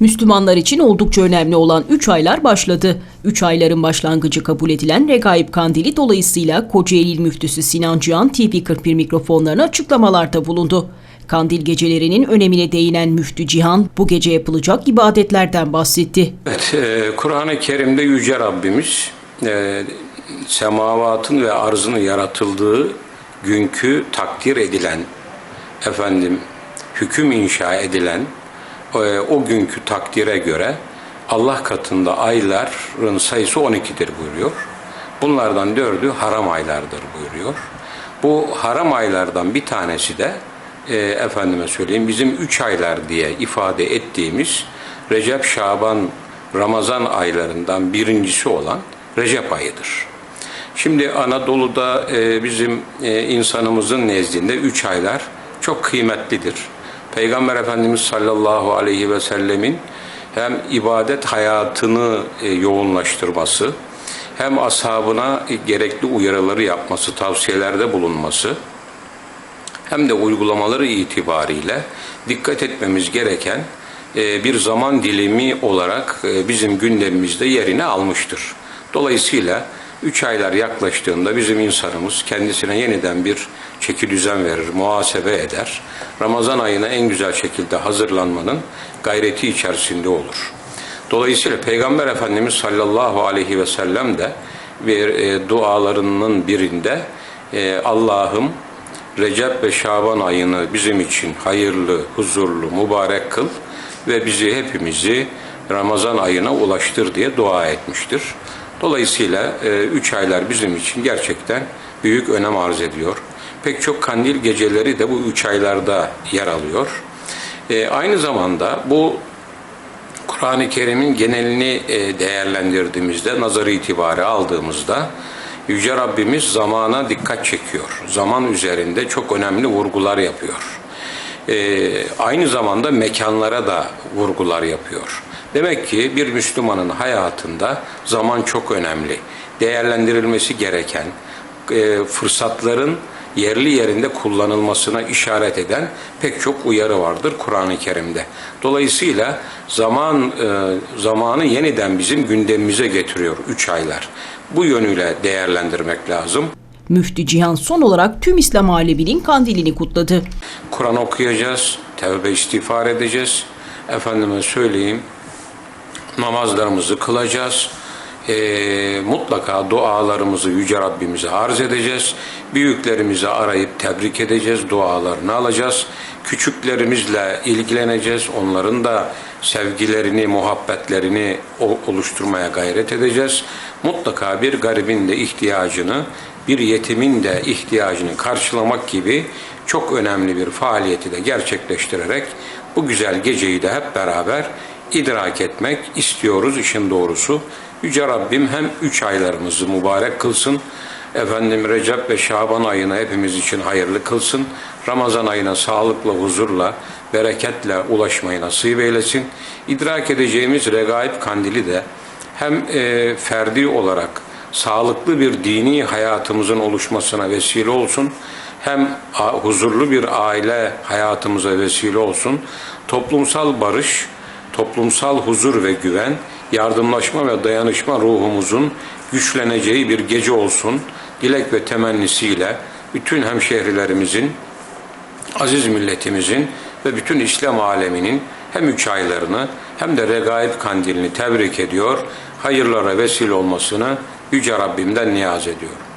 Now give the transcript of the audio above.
Müslümanlar için oldukça önemli olan 3 aylar başladı. 3 ayların başlangıcı kabul edilen Regaib Kandili dolayısıyla Kocaeli İl Müftüsü Sinan Cihan TV41 mikrofonlarına açıklamalarda bulundu. Kandil gecelerinin önemine değinen Müftü Cihan bu gece yapılacak ibadetlerden bahsetti. Evet, e, Kur'an-ı Kerim'de Yüce Rabbimiz e, semavatın ve arzın yaratıldığı günkü takdir edilen, efendim hüküm inşa edilen o günkü takdire göre Allah katında ayların sayısı 12'dir buyuruyor. Bunlardan dördü haram aylardır buyuruyor. Bu haram aylardan bir tanesi de e, efendime söyleyeyim bizim üç aylar diye ifade ettiğimiz Recep, Şaban, Ramazan aylarından birincisi olan Recep ayıdır. Şimdi Anadolu'da e, bizim e, insanımızın nezdinde üç aylar çok kıymetlidir. Peygamber Efendimiz sallallahu aleyhi ve sellemin hem ibadet hayatını e, yoğunlaştırması, hem ashabına gerekli uyarıları yapması, tavsiyelerde bulunması, hem de uygulamaları itibariyle dikkat etmemiz gereken e, bir zaman dilimi olarak e, bizim gündemimizde yerini almıştır. Dolayısıyla 3 aylar yaklaştığında bizim insanımız kendisine yeniden bir çeki düzen verir, muhasebe eder. Ramazan ayına en güzel şekilde hazırlanmanın gayreti içerisinde olur. Dolayısıyla Peygamber Efendimiz sallallahu aleyhi ve sellem de bir e, dualarının birinde e, Allah'ım Recep ve Şaban ayını bizim için hayırlı, huzurlu, mübarek kıl ve bizi hepimizi Ramazan ayına ulaştır diye dua etmiştir. Dolayısıyla e, üç aylar bizim için gerçekten büyük önem arz ediyor. Pek çok kandil geceleri de bu üç aylarda yer alıyor. E, aynı zamanda bu Kur'an-ı Kerim'in genelini e, değerlendirdiğimizde, nazarı itibarı aldığımızda Yüce Rabbimiz zamana dikkat çekiyor. Zaman üzerinde çok önemli vurgular yapıyor. Aynı zamanda mekanlara da vurgular yapıyor. Demek ki bir Müslümanın hayatında zaman çok önemli. Değerlendirilmesi gereken e, fırsatların yerli yerinde kullanılmasına işaret eden pek çok uyarı vardır Kur'an-ı Kerim'de. Dolayısıyla zaman e, zamanı yeniden bizim gündemimize getiriyor üç aylar. Bu yönüyle değerlendirmek lazım. Müftü Cihan son olarak tüm İslam aleminin kandilini kutladı. Kur'an okuyacağız, tevbe istiğfar edeceğiz. Efendime söyleyeyim, namazlarımızı kılacağız. Ee, mutlaka dualarımızı Yüce Rabbimize arz edeceğiz. Büyüklerimizi arayıp tebrik edeceğiz, dualarını alacağız. Küçüklerimizle ilgileneceğiz, onların da sevgilerini, muhabbetlerini oluşturmaya gayret edeceğiz. Mutlaka bir garibin de ihtiyacını, bir yetimin de ihtiyacını karşılamak gibi çok önemli bir faaliyeti de gerçekleştirerek bu güzel geceyi de hep beraber idrak etmek istiyoruz işin doğrusu. Yüce Rabbim hem üç aylarımızı mübarek kılsın, efendim Recep ve Şaban ayına hepimiz için hayırlı kılsın, Ramazan ayına sağlıkla, huzurla, bereketle ulaşmayı nasip eylesin. İdrak edeceğimiz regaib kandili de hem e, ferdi olarak sağlıklı bir dini hayatımızın oluşmasına vesile olsun, hem huzurlu bir aile hayatımıza vesile olsun, toplumsal barış, toplumsal huzur ve güven, yardımlaşma ve dayanışma ruhumuzun güçleneceği bir gece olsun. Dilek ve temennisiyle bütün hemşehrilerimizin, aziz milletimizin ve bütün İslam aleminin hem üç aylarını hem de regaib kandilini tebrik ediyor. Hayırlara vesile olmasını Yüce Rabbimden niyaz ediyorum.